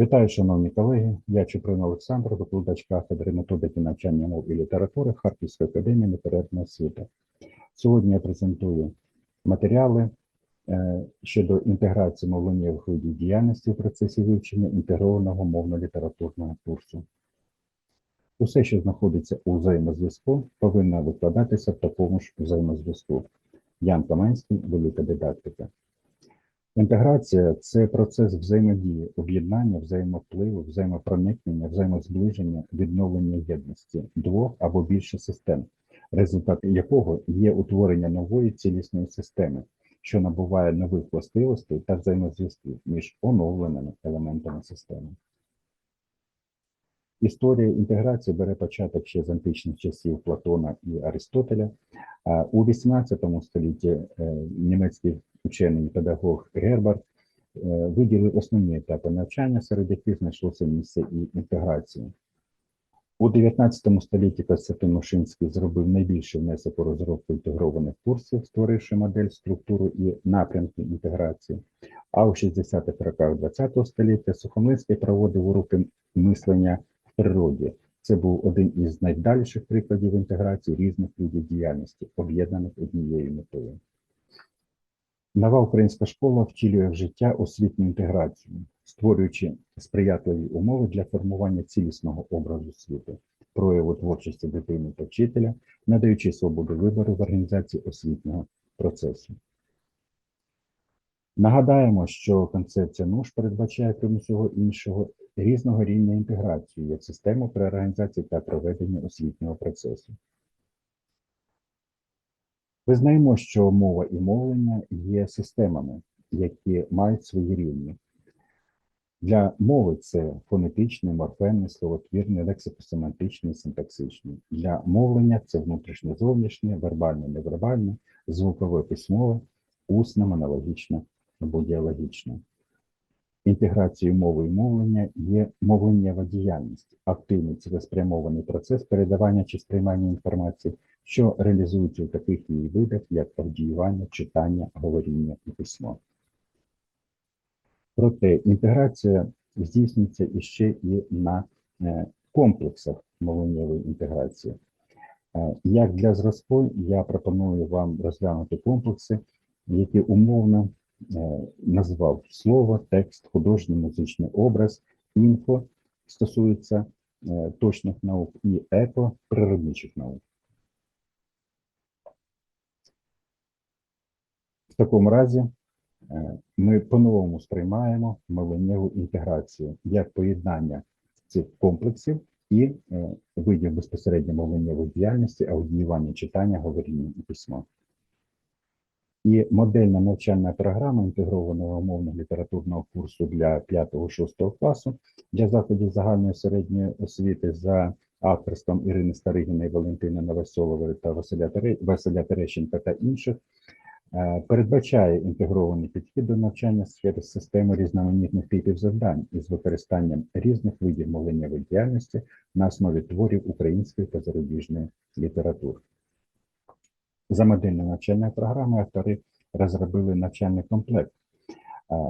Вітаю, шановні колеги. Я Чуприн Олександр, викладач кафедри методики навчання мов і літератури Харківської академії неперервної освіти. Сьогодні я презентую матеріали е, щодо інтеграції мовленнєвих видів діяльності в процесі вивчення інтегрованого мовно-літературного курсу. Усе, що знаходиться у взаємозв'язку, повинно викладатися в такому ж взаємозв'язку. Ян Каменський, велика дидактика. Інтеграція це процес взаємодії, об'єднання, взаємопливу, взаємопроникнення, взаємозближення, відновлення єдності двох або більше систем, результат якого є утворення нової цілісної системи, що набуває нових властивостей та взаємозв'язків між оновленими елементами системи. Історія інтеграції бере початок ще з античних часів Платона і Аристотеля. У XVIII столітті е, німецький учений педагог Гербарт е, виділив основні етапи навчання, серед яких знайшлося місце і інтеграції. У 19 столітті Костянтин Мушинський зробив найбільший внесок у розробку інтегрованих курсів, створивши модель, структуру і напрямки інтеграції. А у 60-х роках ХХ століття Сухомлинський проводив уроки мислення в природі. Це був один із найдальших прикладів інтеграції різних видів діяльності, об'єднаних однією метою. Нова українська школа втілює в життя освітню інтеграцію, створюючи сприятливі умови для формування цілісного образу світу, прояву творчості дитини та вчителя, надаючи свободу вибору в організації освітнього процесу. Нагадаємо, що концепція НУШ передбачає, крім усього іншого, різного рівня інтеграцію як систему при організації та проведенні освітнього процесу. Визнаємо, що мова і мовлення є системами, які мають свої рівні. Для мови це фонетичний, морфемний, словотвірний, лексикосемантичний, синтаксичний. Для мовлення це внутрішнє зовнішнє, вербальне, невербальне, звукове письмове, усне, монологічне або діалогічне. Інтеграцією мови і мовлення є мовленнєва діяльність, активний цілеспрямований процес передавання чи сприймання інформації, що реалізується у таких її видах, як аудіювання, читання, говоріння і письмо. Проте інтеграція здійснюється іще і на е, комплексах мовленнєвої інтеграції. Е, Як для зразку, я пропоную вам розглянути комплекси, які умовно назвав слово, текст, художній музичний образ, інфо стосується е, точних наук і еко природничих наук. В такому разі е, ми по-новому сприймаємо мовленнєву інтеграцію як поєднання цих комплексів і е, видів безпосередньо мовленнєвої діяльності, аудіювання, читання, говоріння і письма. І модельна навчальна програма інтегрованого мовно-літературного курсу для 5-6 класу для заходів загальної середньої освіти за авторством Ірини Старигіної, Валентини Новосолової та Василя. Василя Терещенка та інших е, передбачає інтегрований підхід до навчання через систему різноманітних типів завдань із використанням різних видів мовленнєвої діяльності на основі творів української та зарубіжної літератури. За модельною навчальною програмою автори розробили навчальний комплект,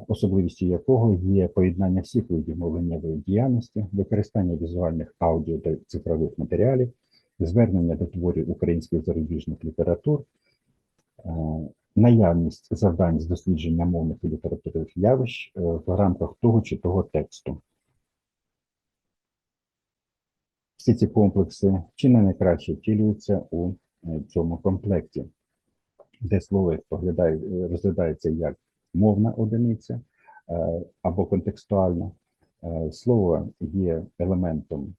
особливістю якого є поєднання всіх видів мовленнєвої діяльності, використання візуальних аудіо та цифрових матеріалів, звернення до творів українських зарубіжних літератур, наявність завдань з дослідження мовних і літературних явищ е, в рамках того чи того тексту. Всі ці комплекси чи не найкраще втілюються у е, цьому комплекті, де слово розглядається як мовна одиниця е, або контекстуальна. Е, Слово є елементом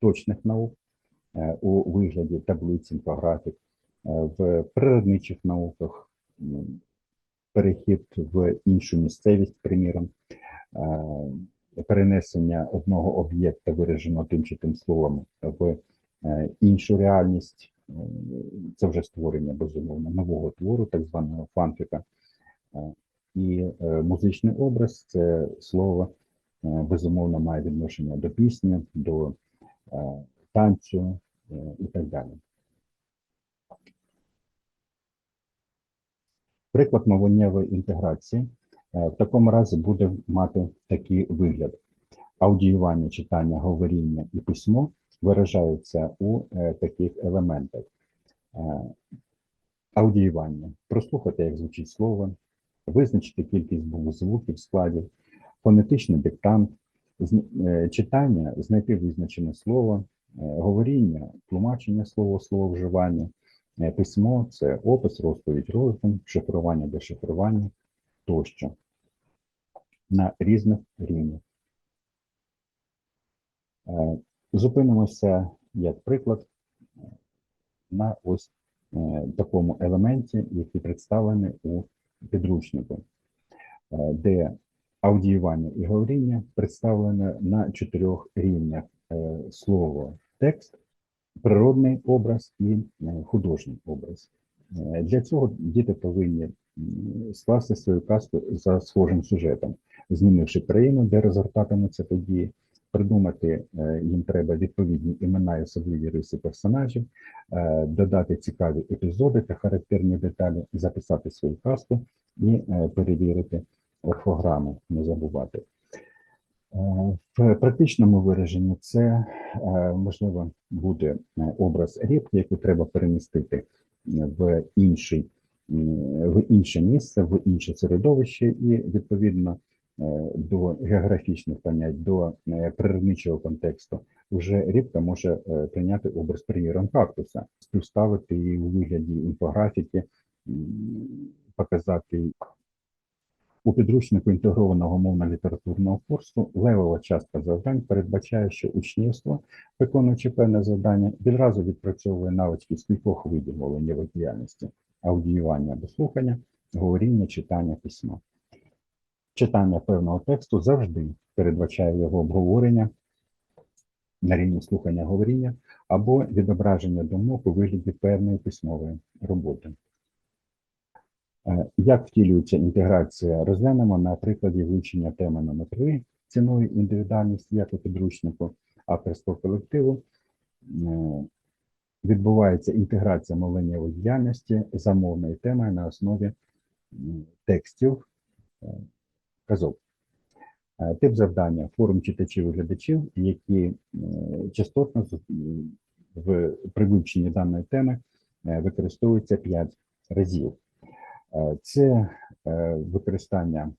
точних наук у вигляді таблиць, інфографік, в природничих науках перехід в іншу місцевість, приміром, перенесення одного об'єкта, вираженого тим чи тим словом, в іншу реальність. Е, Це вже створення безумовно нового твору, так званого фанфіка. Е, І е, музичний образ це слово е, безумовно має відношення до пісні, до е, танцю е, і так далі. Приклад мовленнєвої інтеграції Е, В такому разі буде мати такий вигляд. Аудіювання, читання, говоріння і письмо виражаються у е, таких елементах. Е, Аудіювання. Прослухати, як звучить слово, визначити кількість звуків в складі, фонетичний диктант, е, читання, знайти визначене слово, говоріння, тлумачення слова, слововживання, письмо це опис, розповідь, роздум, шифрування, дешифрування тощо. На різних рівнях. Зупинимося як приклад на ось е, такому елементі, який представлений у підручнику, е, де аудіювання і говоріння представлене на чотирьох рівнях: е, слово, текст, природний образ і художній образ. Для цього діти повинні скласти свою казку за схожим сюжетом, змінивши країну, де розгортатимуться події, придумати е, їм треба відповідні імена і особливі риси персонажів, е, додати цікаві епізоди та характерні деталі, записати свою казку і е, перевірити орфограму, не забувати. В практичному вираженні це можливо буде образ рібки, яку треба перемістити в інший в інше місце, в інше середовище, і відповідно до географічних понять, до е, природничого контексту, вже рібка може е, прийняти образ приміром кактуса, співставити її у вигляді інфографіки, показати у підручнику інтегрованого мовно-літературного курсу левова частка завдань передбачає, що учнівство, виконуючи певне завдання, відразу відпрацьовує навички з кількох видів мовленнєвої діяльності: аудіювання або слухання, говоріння, читання, письма. Читання певного тексту завжди передбачає його обговорення на рівні слухання говоріння або відображення думок у вигляді певної письмової роботи. Е, Як втілюється інтеграція, розглянемо на прикладі вивчення теми номер 3 ціною індивідуальність як у підручнику авторського колективу. Е, Відбувається інтеграція мовленнєвої діяльності за мовною темою на основі текстів е, казок. Е, Тип завдання форум читачів і глядачів, які е, частотно в вивченні даної теми е, використовуються 5 разів. Це використання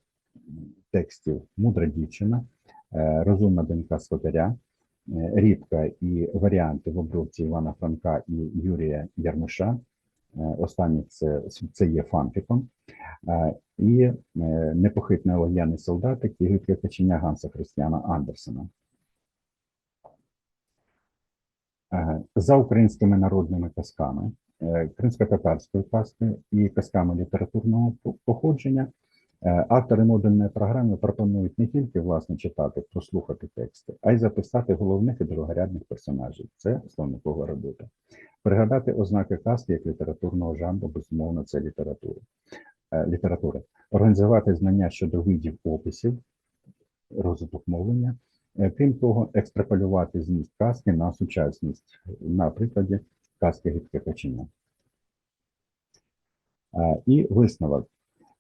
текстів Мудра дівчина, Розумна донька Сватаря, Рібка і варіанти в обробці Івана Франка і Юрія Ярмиша. Е, Останнє це, це є фанфіком. Е, І е, непохитний олов'яний солдатик і каченя Ганса Христіана Андерсена. За українськими народними казками, кримсько-татарською казкою і казками літературного походження, автори модульної програми пропонують не тільки власне читати, прослухати тексти, а й записати головних і другорядних персонажів. Це словникова робота. Пригадати ознаки казки як літературного жанру, безумовно, це література. Е, Література. Організувати знання щодо видів описів, розвиток мовлення, Е, Крім того, екстраполювати зміст казки на сучасність на прикладі казки гидке каченя. Е, І висновок.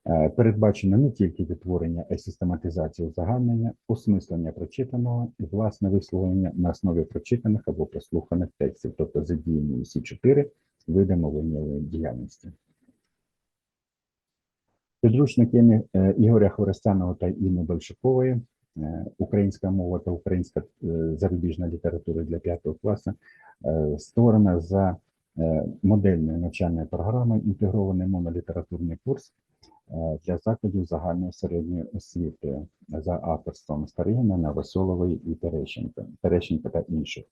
Е, Передбачено не тільки відтворення і систематизація узагальнення, осмислення прочитаного і власне висловлення на основі прочитаних або прослуханих текстів, тобто задіяні усі чотири види мовленнєвої діяльності. Підручник Іни- е, Ігоря Хворостяного та Інни Большакової е, Українська мова та українська зарубіжна література для 5 класу створена за модельною навчальною програмою інтегрований монолітературний курс для закладів загальної середньої освіти за авторством Старигіна, Новосолової і Терещенка, Терещенка та інших.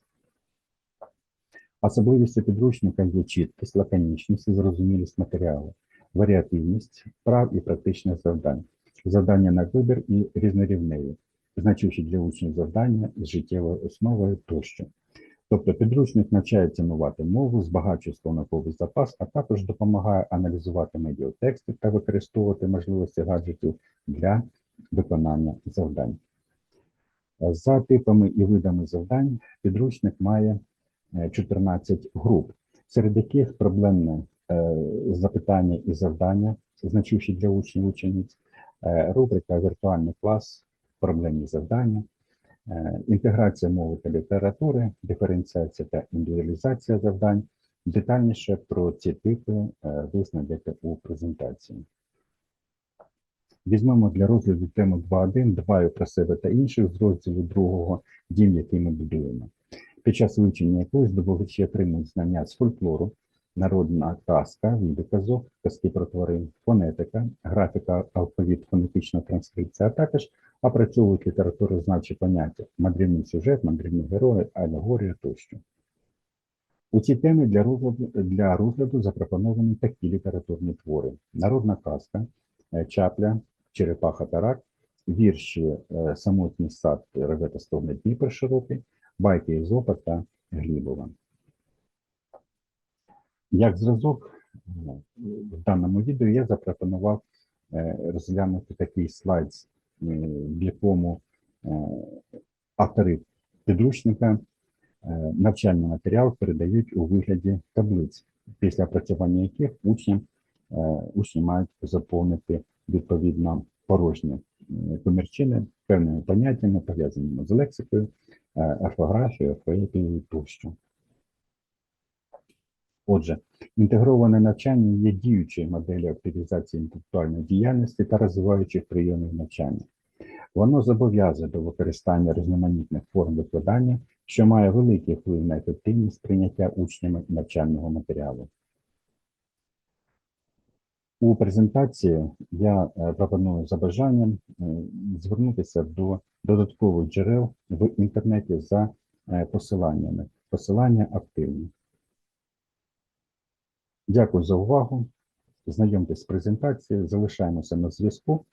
Особливістю підручника є чіткість, лаконічність і зрозумілість матеріалу, варіативність прав і практичних завдань, завдання на вибір і різнорівневі, значущі для учнів завдання з життєвою основою тощо. Тобто підручник навчає цінувати мову, збагачує словниковий запас, а також допомагає аналізувати медіатексти та використовувати можливості гаджетів для виконання завдань. За типами і видами завдань підручник має е, 14 груп, серед яких проблемне е, запитання і завдання, значущі для учнів учениць, Е, Рубрика Віртуальний клас, проблемні завдання, е, інтеграція мови та літератури, диференціація та індивідуалізація завдань. Детальніше про ці типи е, ви знайдете у презентації. Візьмемо для розгляду тему 2.1, дбаю про себе та інших з розділу другого дім, який ми будуємо. Під час вивчення якої здобувачі отримують знання з фольклору, народна казка, види казки про тварин, фонетика, графіка, алфавіт, фонетична транскрипція, а також опрацьовують літературознавчі поняття, мандрівний сюжет, мандрівні герої, алегорія тощо. У цій темі для розгляду, для розгляду запропоновані такі літературні твори: народна казка, е, чапля, черепаха та рак, вірші е, самотній сад Ревета Стогне Дніпр широкий, байки Ізопа та Глібова. Як зразок е, в даному відео я запропонував е, розглянути такий слайд, е, в якому е, автори підручника е, навчальний матеріал передають у вигляді таблиць, після опрацювання яких учням, е, учні мають заповнити відповідно порожні е, комірчини певними поняттями, пов'язаними з лексикою, е, орфографією, поетією тощо. Отже, інтегроване навчання є діючою моделлю активізації інтелектуальної діяльності та розвиваючих прийомів навчання. Воно зобов'язує до використання різноманітних форм викладання, що має великий вплив на ефективність прийняття учнями навчального матеріалу. У презентації я е, пропоную за бажанням е, звернутися до додаткових джерел в інтернеті за е, посиланнями. Посилання активні. Дякую за увагу. Знайомтесь з презентацією, залишаємося на зв'язку.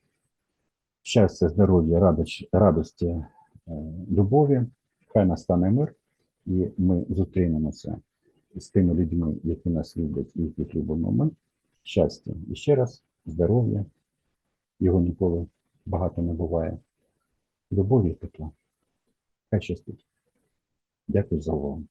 Щастя, здоров'я, радості, е, любові. Хай настане мир, і ми зустрінемося з тими людьми, які нас люблять і яких любимо ми. Щастя. І ще раз здоров'я. Його ніколи багато не буває. Любові і тепла. Хай щастить. Дякую за увагу.